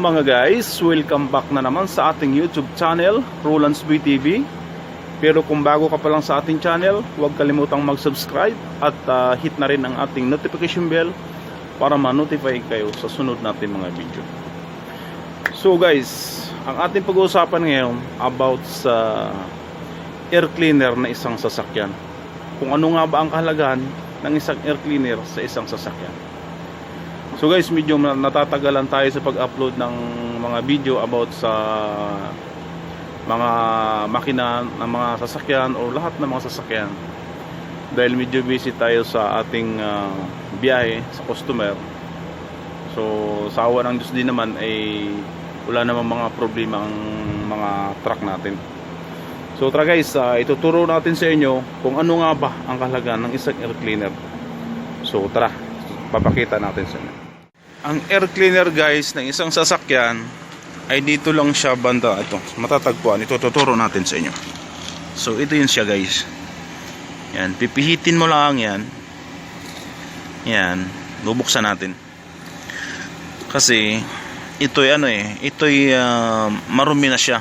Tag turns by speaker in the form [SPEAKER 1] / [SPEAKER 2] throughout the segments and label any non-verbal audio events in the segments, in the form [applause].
[SPEAKER 1] mga guys, welcome back na naman sa ating YouTube channel, Roland's BTV. Pero kung bago ka pa lang sa ating channel, huwag kalimutang mag-subscribe at ah, hit na rin ang ating notification bell para ma-notify kayo sa sunod natin mga video. So guys, ang ating pag-uusapan ngayon about sa air cleaner na isang sasakyan. Kung ano nga ba ang kahalagahan ng isang air cleaner sa isang sasakyan. So guys, medyo na- natatagalan tayo sa pag-upload ng mga video about sa mga makina ng mga sasakyan o lahat ng mga sasakyan. Dahil medyo busy tayo sa ating ah, biyahe sa customer. So sa awa ng Diyos din naman ay wala namang mga problema ang mga truck natin. So tara guys, ah, ituturo natin sa inyo kung ano nga ba ang kahalagaan ng isang air cleaner. So tara, papakita natin sa inyo. Ang air cleaner guys ng isang sasakyan ay dito lang siya banda ito. Matatagpuan. Ito tuturo natin sa inyo. So ito yun siya guys. Yan, pipihitin mo lang yan. Yan, bubuksan natin. Kasi ito ano eh, ito'y ah, marumi na siya.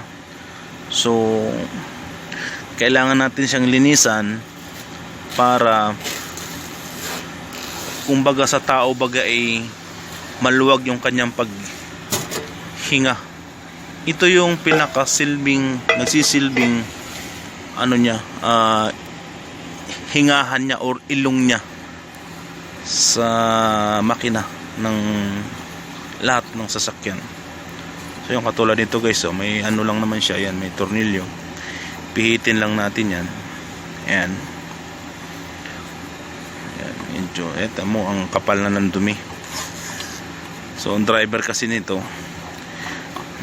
[SPEAKER 1] So kailangan natin siyang linisan para kumbaga sa tao baga ay maluwag yung kanyang paghinga. Ito yung pinakasilbing, nagsisilbing ano niya, ah, hingahan niya or ilong niya sa makina ng lahat ng sasakyan. So yung katulad nito guys, oh, may ano lang naman siya, yan, may tornilyo. Pihitin lang natin yan. Ayan. Ayan, medyo, mo ang kapal na ng dumi. So ang driver kasi nito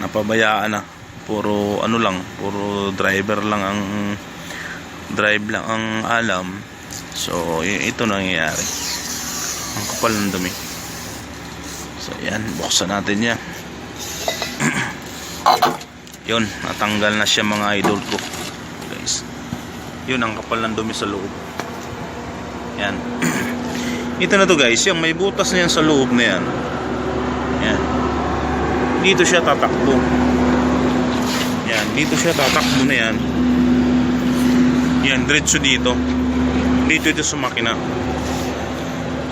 [SPEAKER 1] napabayaan na. Puro ano lang, puro driver lang ang drive lang ang alam. So ito nangyayari. Ang kapal ng dumi. So yan, buksan natin yan. [clears throat] Yun, natanggal na siya mga idol ko. Guys. Yun ang kapal ng dumi sa loob. Yan. [clears throat] ito na to guys, yung may butas na yan sa loob na yan. Yan. Dito siya tatakbo. Yan, dito siya tatakbo na yan. Yan, diretso dito. Dito ito sa makina.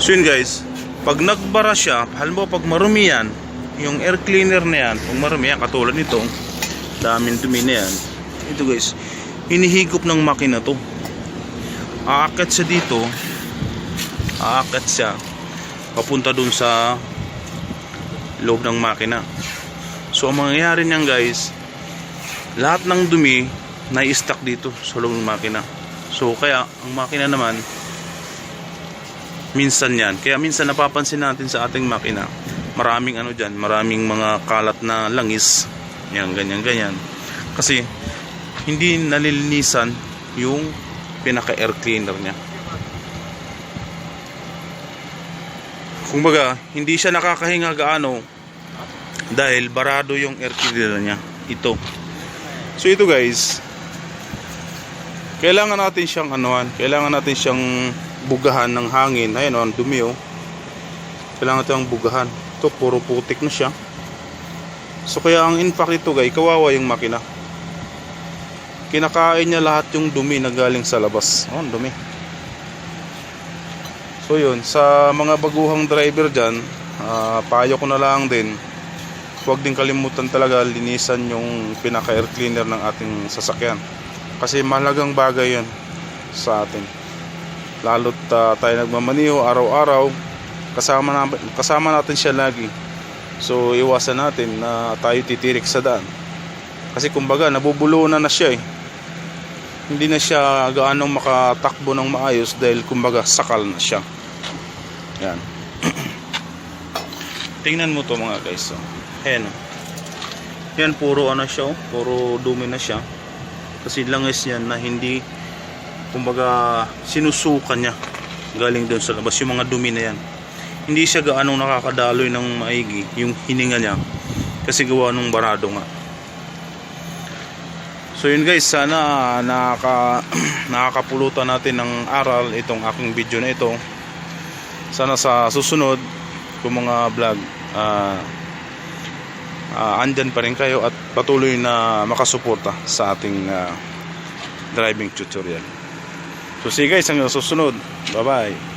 [SPEAKER 1] So yun guys, pag nagbara siya, halimbawa pag marumi yan, yung air cleaner na yan, kung marumi yan, katulad nito, daming dumi na yan. Ito guys, hinihigop ng makina to. Aakyat siya dito, aakyat siya, papunta dun sa loob ng makina. So ang mangyayari niyan guys, lahat ng dumi na i-stack dito sa loob ng makina. So kaya ang makina naman minsan yan. Kaya minsan napapansin natin sa ating makina, maraming ano diyan, maraming mga kalat na langis. Yan ganyan ganyan. Kasi hindi nalilinisan yung pinaka air cleaner niya. Kumbaga, hindi siya nakakahinga gaano dahil barado yung air cleaner niya. Ito. So ito guys, kailangan natin siyang anuhan, kailangan natin siyang bugahan ng hangin. Ayun, oh, dumi oh. Kailangan natin bugahan. Ito, puro putik na siya. So kaya ang impact ito guys, kawawa yung makina. Kinakain niya lahat yung dumi na galing sa labas. Oh, dumi. So yun, sa mga baguhang driver dyan, ah, payo ko na lang din, huwag din kalimutan talaga linisan yung pinaka air cleaner ng ating sasakyan. Kasi mahalagang bagay yun sa atin. Lalo't ah, tayo nagmamaniho araw-araw, kasama, na, kasama natin siya lagi. So iwasan natin na tayo titirik sa daan. Kasi kumbaga nabubulunan na siya eh. Hindi na siya gaano makatakbo ng maayos dahil kumbaga sakal na siya. Yan. [clears throat] Tingnan mo to mga guys. Oh. Ayan. Yan puro ano siya, oh. puro dumi na siya. Kasi langis yan na hindi kumbaga sinusukan niya galing doon sa labas yung mga dumi na yan. Hindi siya gaano nakakadaloy ng maigi yung hininga niya kasi gawa nung barado nga. So yun guys, sana nakaka [clears throat] nakakapulutan natin ng aral itong aking video na ito. Sana sa susunod kung mga vlog ah ah, andyan pa rin kayo at patuloy na makasuporta sa ating ah, driving tutorial. So see guys hanggang susunod. Bye bye.